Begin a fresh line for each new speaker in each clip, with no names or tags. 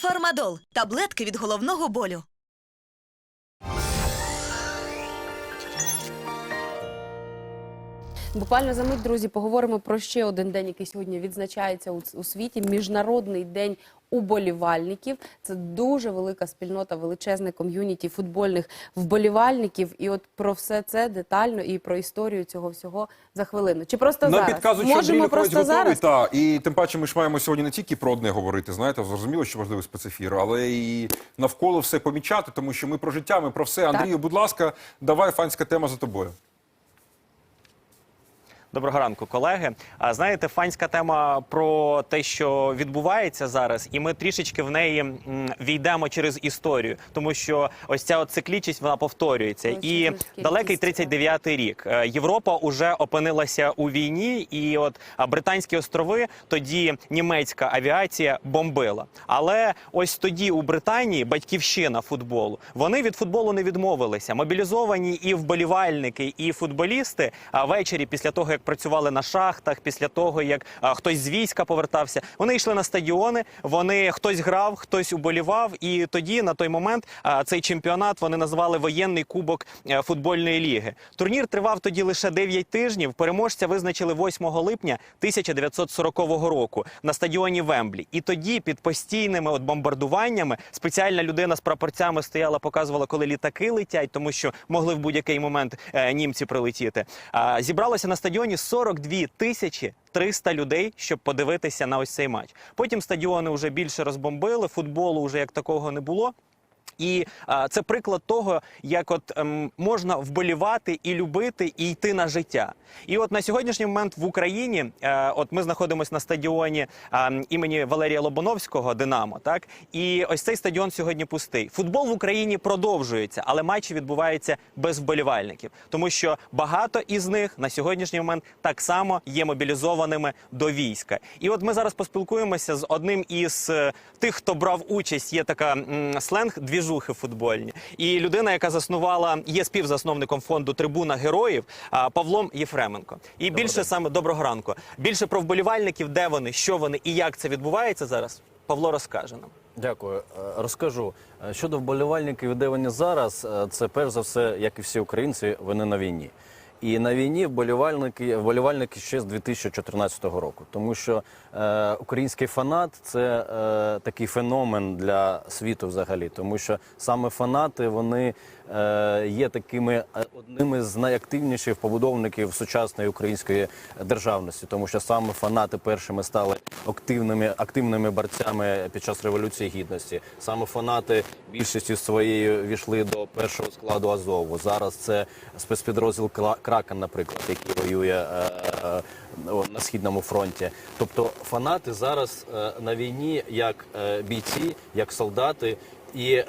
Фармадол таблетки від головного болю.
Буквально за мить, друзі, поговоримо про ще один день, який сьогодні відзначається у, у світі. Міжнародний день уболівальників. Це дуже велика спільнота, величезне ком'юніті футбольних вболівальників. І от про все це детально і про історію цього всього за хвилину. Чи просто
Нам
зараз?
підказують, що Андрій Лиховець
просто
готовий,
зараз.
та і тим паче ми ж маємо сьогодні не тільки про одне говорити, знаєте, зрозуміло, що важливий спецефір, але і навколо все помічати, тому що ми про життя, ми про все. Андрію, будь ласка, давай фанська тема за тобою.
Доброго ранку, колеги. А знаєте, фанська тема про те, що відбувається зараз, і ми трішечки в неї м, війдемо через історію, тому що ось ця от циклічність вона повторюється.
Ось
І далекий
кількість,
39-й рік. Е, Європа уже опинилася у війні, і от а, Британські острови тоді німецька авіація бомбила. Але ось тоді у Британії батьківщина футболу. Вони від футболу не відмовилися. Мобілізовані і вболівальники, і футболісти. А ввечері, після того як працювали на шахтах, після того як а, хтось з війська повертався, вони йшли на стадіони. Вони хтось грав, хтось уболівав. І тоді на той момент а, цей чемпіонат вони назвали воєнний кубок е, футбольної ліги. Турнір тривав тоді лише 9 тижнів. Переможця визначили 8 липня 1940 року на стадіоні Вемблі. І тоді під постійними от бомбардуваннями спеціальна людина з прапорцями стояла, показувала, коли літаки летять, тому що могли в будь-який момент е, німці прилетіти. А, зібралося на стадіоні 42 тисячі 300 людей, щоб подивитися на ось цей матч. Потім стадіони вже більше розбомбили, футболу вже як такого не було. І а, це приклад того, як от ем, можна вболівати і любити, і йти на життя. І от на сьогоднішній момент в Україні, е, от ми знаходимося на стадіоні е, імені Валерія Лобановського Динамо. Так і ось цей стадіон сьогодні пустий. Футбол в Україні продовжується, але матчі відбуваються без вболівальників, тому що багато із них на сьогоднішній момент так само є мобілізованими до війська. І от ми зараз поспілкуємося з одним із е, тих, хто брав участь. Є така м, сленг двіжухи футбольні. І людина, яка заснувала, є співзасновником фонду Трибуна героїв Павлом Єфременко. І більше саме доброго ранку. Більше про вболівальників, де вони, що вони і як це відбувається зараз. Павло розкаже нам.
Дякую. Е, Розкажу. Е, Щодо вболівальників, де вони зараз, е, це перш за все, як і всі українці, вони на війні. І на війні вболівальники, вболівальники ще з 2014 року, тому що е, український фанат це е, такий феномен для світу взагалі, тому що саме фанати вони є такими е, одними з найактивніших побудовників сучасної української державності, тому що саме фанати першими стали активними активними борцями під час революції гідності. Саме фанати більшістю своєю війшли до першого складу Азову. Зараз це спецпідрозділ Кракен, наприклад, який воює е, е, на східному фронті. Тобто фанати зараз е, на війні як е, бійці, як солдати. І е,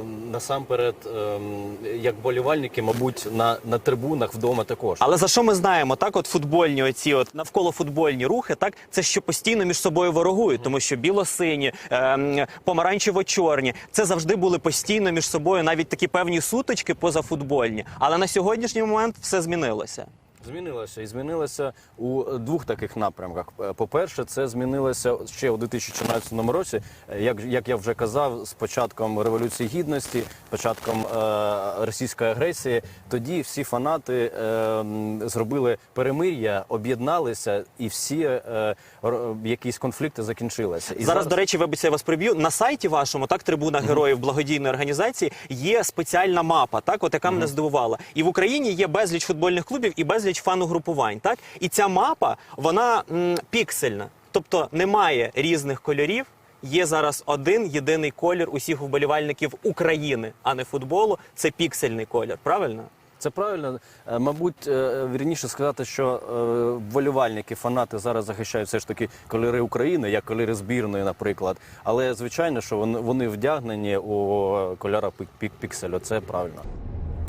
ем, насамперед, ем, як болівальники, мабуть, на, на трибунах вдома також.
Але за що ми знаємо? Так, от футбольні, оці от навколо футбольні рухи, так це що постійно між собою ворогують, тому що біло-сині, ем, помаранчево-чорні, це завжди були постійно між собою навіть такі певні сутички позафутбольні. Але на сьогоднішній момент все змінилося.
Змінилося і змінилося у двох таких напрямках. По-перше, це змінилося ще у 2014 році. Як, як я вже казав, з початком революції гідності, початком е, російської агресії, тоді всі фанати е, зробили перемир'я, об'єдналися, і всі е, якісь конфлікти закінчилися. І
зараз, до речі, вибачте, я вас приб'ю. На сайті вашому, так, трибуна героїв благодійної організації, є спеціальна мапа, так, от яка мене здивувала. І в Україні є безліч футбольних клубів і безліч фан-угрупувань. Так, і ця мапа вона м, піксельна, тобто немає різних кольорів. Є зараз один єдиний колір усіх вболівальників України, а не футболу. Це піксельний колір. Правильно?
Це правильно. Е, Мабуть, е, вірніше сказати, що е, вболівальники, фанати зараз захищають все ж таки кольори України, як кольори збірної, наприклад. Але звичайно, що вони, вдягнені у кольора пік, пікселю. Це правильно.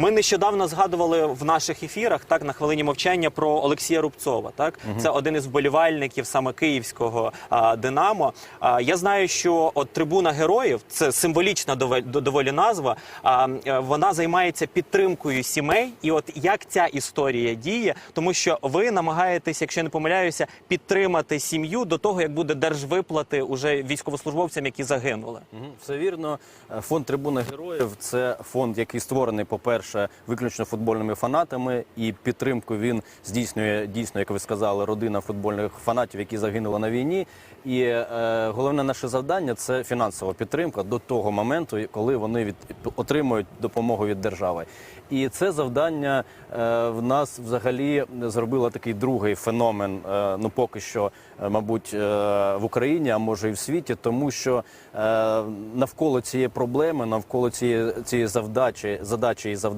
Ми нещодавно згадували в наших ефірах так на хвилині мовчання про Олексія Рубцова. Так це один із вболівальників саме київського а, Динамо. А, я знаю, що от трибуна героїв це символічна доволі назва. А вона займається підтримкою сімей. І от як ця історія діє, тому що ви намагаєтесь, якщо я не помиляюся, підтримати сім'ю до того, як буде держвиплати уже військовослужбовцям, які загинули.
Мгм, Все вірно. Фонд Трибуна Героїв це фонд, який створений, по-перше, виключно футбольними фанатами, і підтримку він здійснює дійсно, як ви сказали, родина футбольних фанатів, які загинули на війні. І е, головне наше завдання це фінансова підтримка до того моменту, коли вони від отримують допомогу від держави. І це завдання е, в нас взагалі зробило такий другий феномен. е, ну поки що, е, мабуть, е, в Україні, а може і в світі, тому що е, навколо цієї проблеми, навколо цієї цієї завдачі, задачі і завдання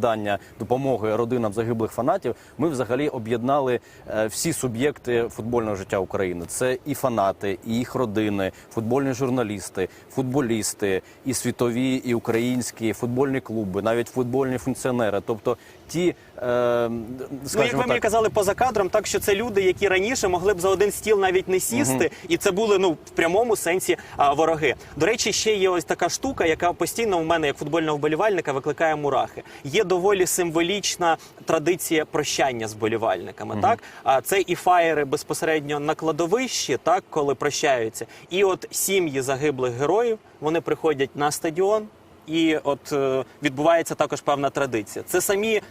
допомоги родинам загиблих фанатів, ми взагалі об'єднали е, всі суб'єкти футбольного життя України. Це і фанати, і їх родини, футбольні журналісти, футболісти, і світові, і українські футбольні клуби, навіть футбольні функціонери. Тобто ті, е,
Ну, як
скажімо
ви мені
так,
казали поза кадром, так що це люди, які раніше могли б за один стіл навіть не сісти, і це були ну в прямому сенсі а, вороги. До речі, ще є ось така штука, яка постійно у мене, як футбольного вболівальника, викликає мурахи. Є доволі символічна традиція прощання з болівальниками. Так а це і фаєри безпосередньо на кладовищі, так коли прощаються, і от сім'ї загиблих героїв вони приходять на стадіон. І от е, відбувається також певна традиція. Це самі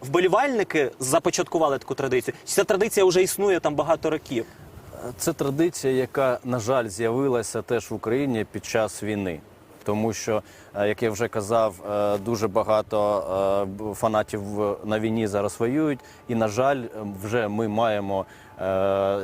вболівальники започаткували таку традицію. Ця традиція вже існує там багато років.
Це традиція, яка, на жаль, з'явилася теж в Україні під час війни. Тому що, е, як я вже казав, е, дуже багато фанатів на війні зараз воюють. І, на жаль, вже ми маємо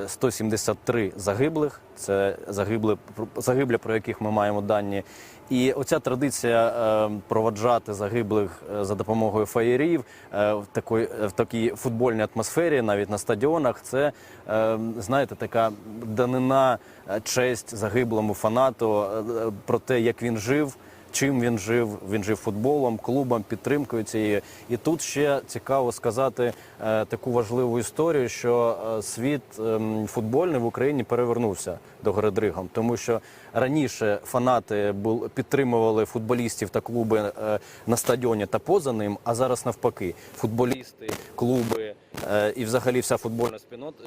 173 загиблих. Це загибли, загиблі, про яких ми маємо дані. І оця традиція е, проводжати загиблих е, за допомогою фаєрів е, в такої в такій футбольній атмосфері, навіть на стадіонах, це е, знаєте, така данина е, честь загиблому фанату е, е, про те, як він жив. Чим він жив? Він жив футболом, клубом, підтримкою цієї. І тут ще цікаво сказати е, таку важливу історію, що е, світ ем, футбольний в Україні перевернувся до Городригом, тому що раніше фанати підтримували футболістів та клуби е, на стадіоні та поза ним, а зараз навпаки, футболісти, клуби і взагалі вся футбольна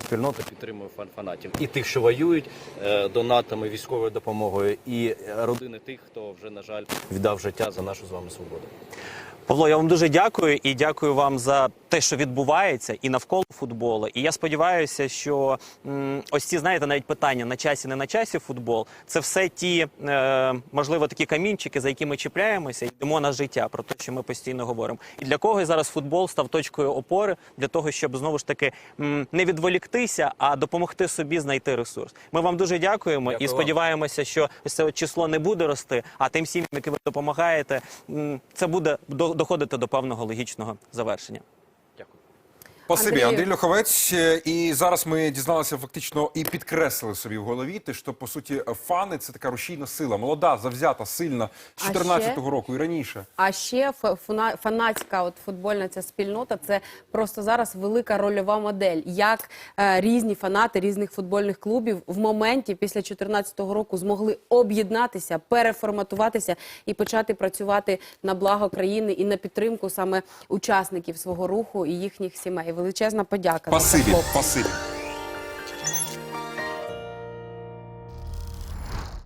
спільнота, підтримує фан- фанатів. І тих, що воюють е, донатами, військовою допомогою, і е, родини тих, хто вже на жаль віддав життя за нашу з вами свободу.
Павло, я вам дуже дякую і дякую вам за те, що відбувається, і навколо футболу. І я сподіваюся, що м, ось ці знаєте навіть питання на часі, не на часі футбол. Це все ті е, можливо такі камінчики, за які ми чіпляємося, і йдемо на життя про те, що ми постійно говоримо. І для когось зараз футбол став точкою опори для того, щоб знову ж таки м, не відволіктися, а допомогти собі знайти ресурс. Ми вам дуже дякуємо
Дякую
і
вам.
сподіваємося, що ось це от число не буде рости. А тим сім'ям, яким ви допомагаєте, м, це буде до- доходити до певного логічного завершення.
Спасибі. Андрій Льоховець. Е, І зараз ми дізналися фактично і підкреслили собі в голові, те, що по суті фани це така рушійна сила, молода, завзята, сильна з 14-го року і раніше.
А ще фанатська от футбольна ця спільнота це просто зараз велика рольова модель. Як е, різні фанати різних футбольних клубів в моменті після 2014 року змогли об'єднатися, переформатуватися і почати працювати на благо країни і на підтримку саме учасників свого руху і їхніх сімей. Величезна подяка. за це,
спасибі.